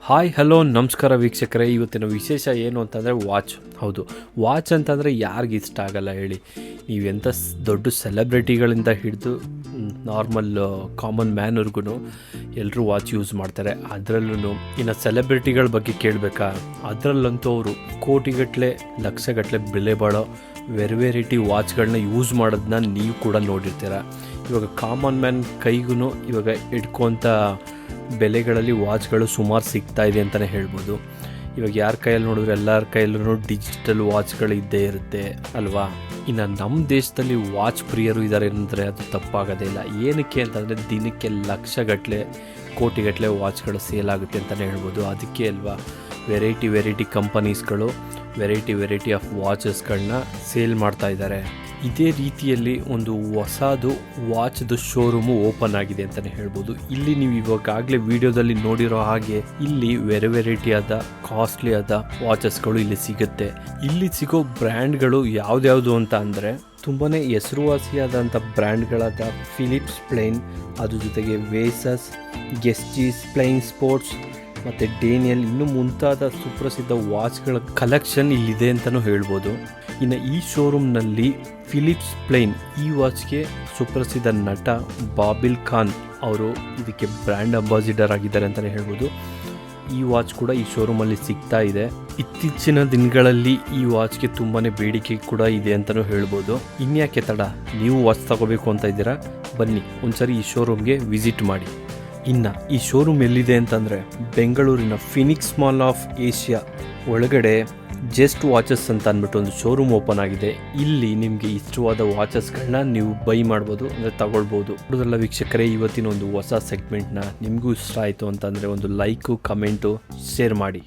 Hi hello ನಮಸ್ಕಾರ ವೀಕ್ಷಕರೇ. ಇವತ್ತಿನ ವಿಶೇಷ ಏನು ಅಂತಂದರೆ ವಾಚ್ ಹೌದು ವಾಚ್ ಅಂತಂದರೆ ಯಾರಿಗೆ ಇಷ್ಟ ಆಗಲ್ಲ ಹೇಳಿ. ನೀವೆಂಥ ದೊಡ್ಡ ಸೆಲೆಬ್ರಿಟಿಗಳಿಂದ ಹಿಡಿದು ನಾರ್ಮಲ್ ಕಾಮನ್ ಮ್ಯಾನ್ವರ್ಗು ಎಲ್ಲರೂ ವಾಚ್ ಯೂಸ್ ಮಾಡ್ತಾರೆ. ಅದರಲ್ಲೂ ಇನ್ನು ಸೆಲೆಬ್ರಿಟಿಗಳ ಬಗ್ಗೆ ಕೇಳಬೇಕಾ? ಅದರಲ್ಲಂತೂ ಅವರು ಕೋಟಿಗಟ್ಟಲೆ ಲಕ್ಷಗಟ್ಟಲೆ ಬೆಲೆ ಬಾಳೋ ವೆರಿ ವೆರೈಟಿ ವಾಚ್ಗಳನ್ನ ಯೂಸ್ ಮಾಡೋದನ್ನ ನೀವು ಕೂಡ ನೋಡಿರ್ತೀರ. ಇವಾಗ ಕಾಮನ್ ಮ್ಯಾನ್ ಕೈಗೂ ಇವಾಗ ಇಟ್ಕೊಂಥ ಬೆಲೆಗಳಲ್ಲಿ ವಾಚ್ಗಳು ಸುಮಾರು ಸಿಗ್ತಾ ಇದೆ ಅಂತಲೇ ಹೇಳ್ಬೋದು. ಇವಾಗ ಯಾರ ಕೈಯಲ್ಲಿ ನೋಡಿದ್ರೆ ಎಲ್ಲರ ಕೈಯಲ್ಲೂ ಡಿಜಿಟಲ್ ವಾಚ್ಗಳು ಇದ್ದೇ ಇರುತ್ತೆ ಅಲ್ವಾ? ಇನ್ನು ನಮ್ಮ ದೇಶದಲ್ಲಿ ವಾಚ್ ಪ್ರಿಯರು ಇದ್ದಾರೆ ಅಂದರೆ ಅದು ತಪ್ಪಾಗೋದೇ ಇಲ್ಲ. ಏನಕ್ಕೆ ಅಂತಂದರೆ ದಿನಕ್ಕೆ ಲಕ್ಷಗಟ್ಟಲೆ ಕೋಟಿಗಟ್ಟಲೆ ವಾಚ್ಗಳು ಸೇಲ್ ಆಗುತ್ತೆ ಅಂತಲೇ ಹೇಳ್ಬೋದು. ಅದಕ್ಕೆ ಅಲ್ವಾ? ವೆರೈಟಿ ವೆರೈಟಿ ಕಂಪನೀಸ್ಗಳು ವೆರೈಟಿ ವೆರೈಟಿ ಆಫ್ ವಾಚಸ್ಗಳನ್ನ ಸೇಲ್ ಮಾಡ್ತಾ ಇದ್ದಾರೆ. ಇದೇ ರೀತಿಯಲ್ಲಿ ಒಂದು ಹೊಸದು ವಾಚ್ದು ಶೋರೂಮು ಓಪನ್ ಆಗಿದೆ ಅಂತಲೇ ಹೇಳ್ಬೋದು. ಇಲ್ಲಿ ನೀವು ಇವಾಗಲೇ ವಿಡಿಯೋದಲ್ಲಿ ನೋಡಿರೋ ಹಾಗೆ ಇಲ್ಲಿ ವೆರೈ ವೆರೈಟಿ ಆದ, ಕಾಸ್ಟ್ಲಿ ಆದ ವಾಚಸ್ಗಳು ಇಲ್ಲಿ ಸಿಗುತ್ತೆ. ಇಲ್ಲಿ ಸಿಗೋ ಬ್ರ್ಯಾಂಡ್ಗಳು ಯಾವ್ದ್ಯಾವುದು ಅಂತ ಅಂದರೆ ತುಂಬಾ ಹೆಸರುವಾಸಿಯಾದಂಥ ಬ್ರ್ಯಾಂಡ್ಗಳಾದ ಫಿಲಿಪ್ಸ್ ಪ್ಲೇನ್ ಅದ್ರ ಜೊತೆಗೆ ವೇಸಸ್ ಗೆಸ್ಟೀಸ್ ಪ್ಲೇಯಿಂಗ್ ಸ್ಪೋರ್ಟ್ಸ್ ಮತ್ತು ಡೇನಿಯಲ್ ಇನ್ನು ಮುಂತಾದ ಸುಪ್ರಸಿದ್ಧ ವಾಚ್ಗಳ ಕಲೆಕ್ಷನ್ ಇಲ್ಲಿದೆ ಅಂತಲೂ ಹೇಳ್ಬೋದು. ಇನ್ನು ಈ ಶೋರೂಮ್ನಲ್ಲಿ ಫಿಲಿಪ್ಸ್ ಪ್ಲೇನ್ ಈ ವಾಚ್ಗೆ ಸುಪ್ರಸಿದ್ಧ ನಟ ಬಾಬಿಲ್ ಖಾನ್ ಅವರು ಇದಕ್ಕೆ ಬ್ರ್ಯಾಂಡ್ ಅಂಬಾಸಿಡರ್ ಆಗಿದ್ದಾರೆ ಅಂತಲೇ ಹೇಳ್ಬೋದು. ಈ ವಾಚ್ ಕೂಡ ಈ ಶೋರೂಮಲ್ಲಿ ಸಿಗ್ತಾ ಇದೆ. ಇತ್ತೀಚಿನ ದಿನಗಳಲ್ಲಿ ಈ ವಾಚ್ಗೆ ತುಂಬಾ ಬೇಡಿಕೆ ಕೂಡ ಇದೆ ಅಂತಲೂ ಹೇಳ್ಬೋದು. ಇನ್ಯಾಕೆ ತಡ? ನೀವು ವಾಚ್ ತಗೋಬೇಕು ಅಂತ ಇದ್ದೀರಾ? ಬನ್ನಿ, ಒಂದ್ಸರಿ ಈ ಶೋರೂಮ್ಗೆ ವಿಸಿಟ್ ಮಾಡಿ. ಇನ್ನು ಈ ಶೋರೂಮ್ ಎಲ್ಲಿದೆ ಅಂತಂದರೆ ಬೆಂಗಳೂರಿನ ಫಿನಿಕ್ಸ್ ಮಾಲ್ ಆಫ್ ಏಷ್ಯಾ ಒಳಗಡೆ ಜಸ್ಟ್ ವಾಚಸ್ ಅಂತ ಅಂದ್ಬಿಟ್ಟು ಒಂದು ಶೋರೂಮ್ ಓಪನ್ ಆಗಿದೆ. ಇಲ್ಲಿ ನಿಮಗೆ ಇಷ್ಟವಾದ ವಾಚಸ್ಗಳನ್ನ ನೀವು ಬೈ ಮಾಡ್ಬೋದು, ಅಂದರೆ ತಗೊಳ್ಬೋದು. ನೋಡೋದಲ್ಲ ವೀಕ್ಷಕರೇ, ಇವತ್ತಿನ ಒಂದು ಹೊಸ ಸೆಗ್ಮೆಂಟ್ನ ನಿಮಗೂ ಇಷ್ಟ ಆಯಿತು ಅಂತಂದರೆ ಒಂದು ಲೈಕು ಕಮೆಂಟು ಶೇರ್ ಮಾಡಿ.